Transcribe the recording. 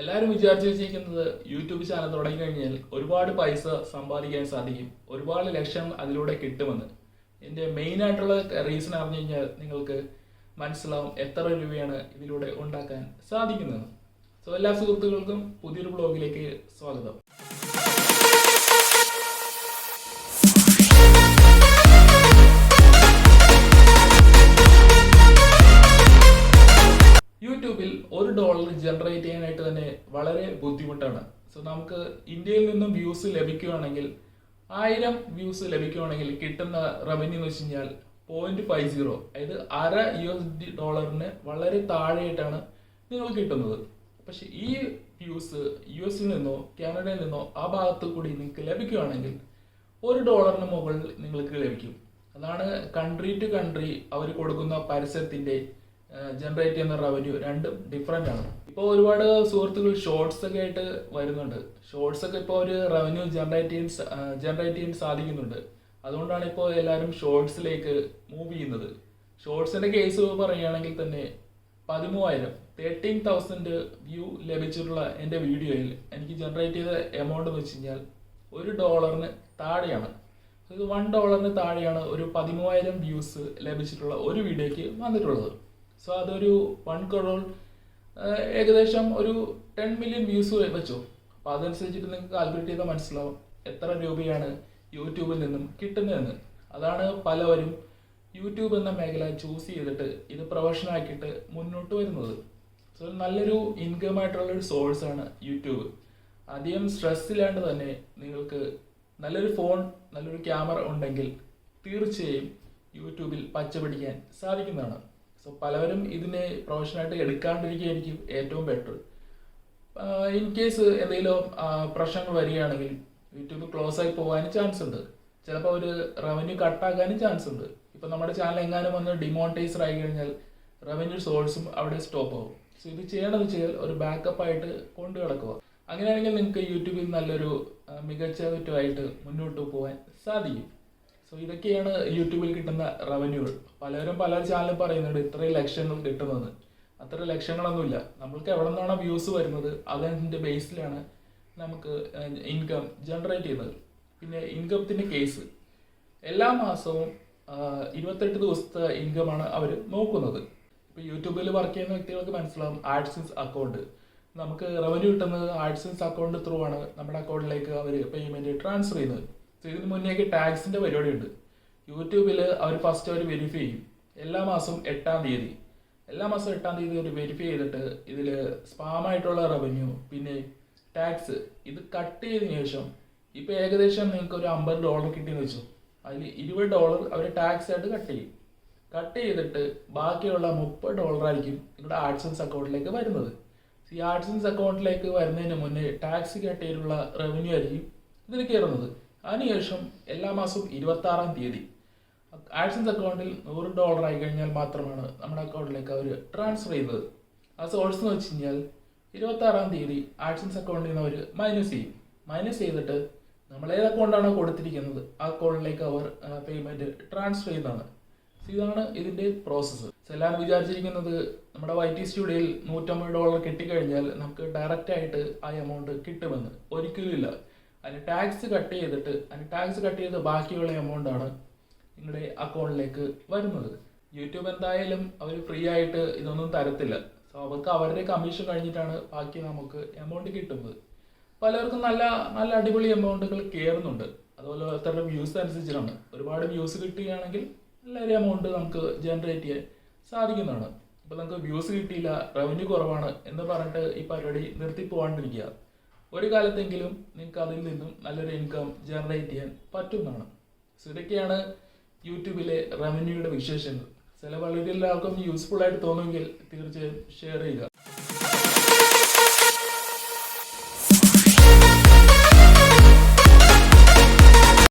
എല്ലാവരും വിചാരിച്ചു വെച്ചിരിക്കുന്നത് യൂട്യൂബ് ചാനൽ തുടങ്ങി കഴിഞ്ഞാൽ ഒരുപാട് പൈസ സമ്പാദിക്കാൻ സാധിക്കും. ഒരുപാട് ലക്ഷം അതിലൂടെ കിട്ടുമെന്ന്. എന്റെ മെയിൻ ആയിട്ടുള്ള റീസൺ അറിഞ്ഞു കഴിഞ്ഞാൽ നിങ്ങൾക്ക് മനസ്സിലാവും എത്ര രൂപയാണ് ഇതിലൂടെ ഉണ്ടാക്കാൻ സാധിക്കുന്നത്. സോ എല്ലാ സുഹൃത്തുക്കൾക്കും പുതിയൊരു ബ്ലോഗിലേക്ക് സ്വാഗതം. ജനറേറ്റ് ചെയ്യാനായിട്ട് തന്നെ വളരെ ബുദ്ധിമുട്ടാണ്. സോ നമുക്ക് ഇന്ത്യയിൽ നിന്നും വ്യൂസ് ലഭിക്കുകയാണെങ്കിൽ ആയിരം വ്യൂസ് ലഭിക്കുകയാണെങ്കിൽ കിട്ടുന്ന റവന്യൂ എന്ന് വെച്ച് കഴിഞ്ഞാൽ പോയിന്റ് ഫൈവ് സീറോ അതായത് അര യു എസ് ഡി ഡോളറിന് വളരെ താഴെയായിട്ടാണ് നിങ്ങൾ കിട്ടുന്നത്. പക്ഷെ ഈ വ്യൂസ് യു എസിൽ നിന്നോ കാനഡയിൽ നിന്നോ ആ ഭാഗത്ത് കൂടി നിങ്ങൾക്ക് ലഭിക്കുകയാണെങ്കിൽ ഒരു ഡോളറിന് മുകളിൽ നിങ്ങൾക്ക് ലഭിക്കും. അതാണ് കൺട്രി ടു കൺട്രി അവർ കൊടുക്കുന്ന പരസ്യത്തിന്റെ ജനറേറ്റ് ചെയ്യുന്ന റവന്യൂ രണ്ടും ഡിഫറെന്റ് ആണ്. ഇപ്പോൾ ഒരുപാട് സുഹൃത്തുക്കൾ ഷോർട്സ് ഒക്കെ ആയിട്ട് വരുന്നുണ്ട്. ഷോർട്സ് ഒക്കെ ഇപ്പോൾ ഒരു റവന്യൂ ജനറേറ്റ് ചെയ്യാൻ ജനറേറ്റ് ചെയ്യാൻ സാധിക്കുന്നുണ്ട്. അതുകൊണ്ടാണ് ഇപ്പോൾ എല്ലാവരും ഷോർട്സിലേക്ക് മൂവ് ചെയ്യുന്നത്. ഷോർട്സിന്റെ കേസ് പറയുകയാണെങ്കിൽ തന്നെ പതിമൂവായിരം തേർട്ടീൻ തൗസൻഡ് വ്യൂ ലഭിച്ചിട്ടുള്ള എന്റെ വീഡിയോയിൽ എനിക്ക് ജനറേറ്റ് ചെയ്ത എമൗണ്ട് വെച്ച് കഴിഞ്ഞാൽ ഒരു ഡോളറിന് താഴെയാണ്. ഇത് വൺ ഡോളറിന് താഴെയാണ് ഒരു പതിമൂവായിരം വ്യൂസ് ലഭിച്ചിട്ടുള്ള ഒരു വീഡിയോയ്ക്ക് വന്നിട്ടുള്ളത്. സോ അതൊരു വൺ കറോൾ ഏകദേശം ഒരു ടെൻ മില്യൺ വ്യൂസ് വെച്ചോ. അപ്പോൾ അതനുസരിച്ചിട്ട് നിങ്ങൾക്ക് കാൽക്കുലേറ്റ് ചെയ്താൽ മനസ്സിലാവും എത്ര രൂപയാണ് യൂട്യൂബിൽ നിന്നും കിട്ടുന്നതെന്ന്. അതാണ് പലവരും യൂട്യൂബ് എന്ന മേഖല ചൂസ് ചെയ്തിട്ട് ഇത് പ്രൊഫഷനാക്കിയിട്ട് മുന്നോട്ട് വരുന്നത്. സോ നല്ലൊരു ഇൻകം ആയിട്ടുള്ള ഒരു സോഴ്സ് ആണ് യൂട്യൂബ് അധികം സ്ട്രെസ് ഇല്ലാണ്ട് തന്നെ നിങ്ങൾക്ക് നല്ലൊരു ഫോൺ നല്ലൊരു ക്യാമറ ഉണ്ടെങ്കിൽ തീർച്ചയായും യൂട്യൂബിൽ പച്ച പിടിക്കാൻ സാധിക്കുന്നതാണ്. സോ പലവരും ഇതിനെ പ്രൊഫഷനായിട്ട് എടുക്കാണ്ടിരിക്കുകയായിരിക്കും ഏറ്റവും ബെറ്റർ ഇൻ കേസ് എന്തെങ്കിലും പ്രശ്നങ്ങൾ വരികയാണെങ്കിൽ യൂട്യൂബ് ക്ലോസ് ആയി പോകാനും ചാൻസ് ഉണ്ട്. ചിലപ്പോൾ ഒരു റവന്യൂ കട്ടാക്കാനും ചാൻസ് ഉണ്ട്. ഇപ്പൊ നമ്മുടെ ചാനൽ എങ്ങാനും വന്ന് ഡിമോണിറ്റൈസർ ആയി കഴിഞ്ഞാൽ റവന്യൂ സോഴ്സും അവിടെ സ്റ്റോപ്പ് ആവും. സോ ഇത് ചെയ്യണമെന്ന് വെച്ചാൽ ഒരു ബാക്കപ്പ് ആയിട്ട് കൊണ്ടു കിടക്കുക അങ്ങനെയാണെങ്കിൽ നിങ്ങൾക്ക് യൂട്യൂബിൽ നല്ലൊരു മികച്ച വിറ്റുമായിട്ട് മുന്നോട്ട് പോകാൻ സാധിക്കും. സോ ഇതൊക്കെയാണ് യൂട്യൂബിൽ കിട്ടുന്ന റവന്യൂകൾ പലരും പല ചാനലും പറയുന്നുണ്ട് ഇത്രയും ലക്ഷങ്ങൾ കിട്ടുന്നത് അത്ര ലക്ഷങ്ങളൊന്നുമില്ല. നമ്മൾക്ക് എവിടെ നിന്നാണോ വ്യൂസ് വരുന്നത് അതിന്റെ ബേസിലാണ് നമുക്ക് ഇൻകം ജനറേറ്റ് ചെയ്യുന്നത്. പിന്നെ ഇൻകത്തിന്റെ കേസ് എല്ലാ മാസവും ഇരുപത്തെട്ട് ദിവസത്തെ ഇൻകമാണ് അവർ നോക്കുന്നത്. ഇപ്പോൾ യൂട്യൂബിൽ വർക്ക് ചെയ്യുന്ന വ്യക്തികൾക്ക് മനസ്സിലാവും ആഡ്സൻസ് അക്കൗണ്ട് നമുക്ക് റവന്യൂ കിട്ടുന്നത് ആഡ്സൻസ് അക്കൗണ്ട് ത്രൂ ആണ്. നമ്മുടെ അക്കൗണ്ടിലേക്ക് അവർ പേയ്മെന്റ് ട്രാൻസ്ഫർ ചെയ്യുന്നത്. ഇതിന് മുന്നേക്ക് ടാക്സിന്റെ പരിപാടിയുണ്ട്. യൂട്യൂബിൽ അവർ ഫസ്റ്റ് അവർ വെരിഫൈ ചെയ്യും. എല്ലാ മാസവും എട്ടാം തീയതി. എല്ലാ മാസവും എട്ടാം തീയതി അവർ വെരിഫൈ ചെയ്തിട്ട് ഇതിൽ സ്പാമായിട്ടുള്ള റവന്യൂ പിന്നെ ടാക്സ് ഇത് കട്ട് ചെയ്തതിനു ശേഷം ഇപ്പം ഏകദേശം നിങ്ങൾക്ക് ഒരു അമ്പത് ഡോളർ കിട്ടിയെന്ന് വെച്ചു. അതിൽ ഇരുപത് ഡോളർ അവർ ടാക്സ് ആയിട്ട് കട്ട് ചെയ്യും. കട്ട് ചെയ്തിട്ട് ബാക്കിയുള്ള മുപ്പത് ഡോളർ ആയിരിക്കും നിങ്ങളുടെ ആഡ്സൻസ് അക്കൗണ്ടിലേക്ക് വരുന്നത്. ഈ ആഡ്സൻസ് അക്കൗണ്ടിലേക്ക് വരുന്നതിന് മുന്നേ ടാക്സ് കട്ട് ചെയ്തിട്ടുള്ള റവന്യൂ ആയിരിക്കും ഇതിൽ കയറുന്നത് അതിനുശേഷം എല്ലാ മാസവും ഇരുപത്തി ആറാം തീയതി ആഡ്സൻസ് അക്കൗണ്ടിൽ നൂറ് ഡോളർ ആയി കഴിഞ്ഞാൽ മാത്രമാണ് നമ്മുടെ അക്കൗണ്ടിലേക്ക് അവർ ട്രാൻസ്ഫർ ചെയ്യുന്നത് ആ സോഴ്സ് എന്ന് വെച്ച് കഴിഞ്ഞാൽ ഇരുപത്തി ആറാം തീയതി ആഡ്സൻസ് അക്കൗണ്ടിൽ നിന്ന് അവർ മൈനസ് ചെയ്യും. മൈനസ് ചെയ്തിട്ട് നമ്മൾ ഏത് അക്കൗണ്ടാണോ കൊടുത്തിരിക്കുന്നത് ആ അക്കൗണ്ടിലേക്ക് അവർ പേയ്മെന്റ് ട്രാൻസ്ഫർ ചെയ്യുന്നതാണ്. ഇതാണ് ഇതിന്റെ പ്രോസസ്സ് എല്ലാം വിചാരിച്ചിരിക്കുന്നത് നമ്മുടെ വൈ ടി സ്റ്റുഡിയോയിൽ നൂറ്റമ്പത് ഡോളർ കിട്ടിക്കഴിഞ്ഞാൽ നമുക്ക് ഡയറക്റ്റ് ആയിട്ട് ആ എമൗണ്ട് കിട്ടുമെന്ന്. ഒരിക്കലും ഇല്ല. അതിന് ടാക്സ് കട്ട് ചെയ്തിട്ട് അതിന് ടാക്സ് കട്ട് ചെയ്ത് ബാക്കിയുള്ള എമൗണ്ട് ആണ് നിങ്ങളുടെ അക്കൗണ്ടിലേക്ക് വരുന്നത്. യൂട്യൂബ് എന്തായാലും അവർ ഫ്രീ ആയിട്ട് ഇതൊന്നും തരത്തില്ല. സോ അവർക്ക് അവരുടെ കമ്മീഷൻ കഴിഞ്ഞിട്ടാണ് ബാക്കി നമുക്ക് എമൗണ്ട് കിട്ടുന്നത്. പലർക്കും നല്ല നല്ല അടിപൊളി എമൗണ്ടുകൾ കയറുന്നുണ്ട് അതുപോലെ ഓരോരുത്തരുടെ വ്യൂസ് അനുസരിച്ചിട്ടാണ്. ഒരുപാട് വ്യൂസ് കിട്ടുകയാണെങ്കിൽ നല്ലൊരു എമൗണ്ട് നമുക്ക് ജനറേറ്റ് ചെയ്യാൻ സാധിക്കുന്നതാണ്. ഇപ്പൊ നമുക്ക് വ്യൂസ് കിട്ടിയില്ല റവന്യൂ കുറവാണ് എന്ന് പറഞ്ഞിട്ട് ഈ പരിപാടി നിർത്തി പോകാണ്ടിരിക്കുക. ഒരു കാലത്തെങ്കിലും നിങ്ങൾക്ക് അതിൽ നിന്നും നല്ലൊരു ഇൻകം ജനറേറ്റ് ചെയ്യാൻ പറ്റുന്നതാണ്. സോ ഇതൊക്കെയാണ് യൂട്യൂബിലെ റവന്യൂയുടെ വിശേഷങ്ങൾ. ചില വളരെ എല്ലാവർക്കും യൂസ്ഫുൾ ആയിട്ട് തോന്നുമെങ്കിൽ തീർച്ചയായും ഷെയർ ചെയ്യുക.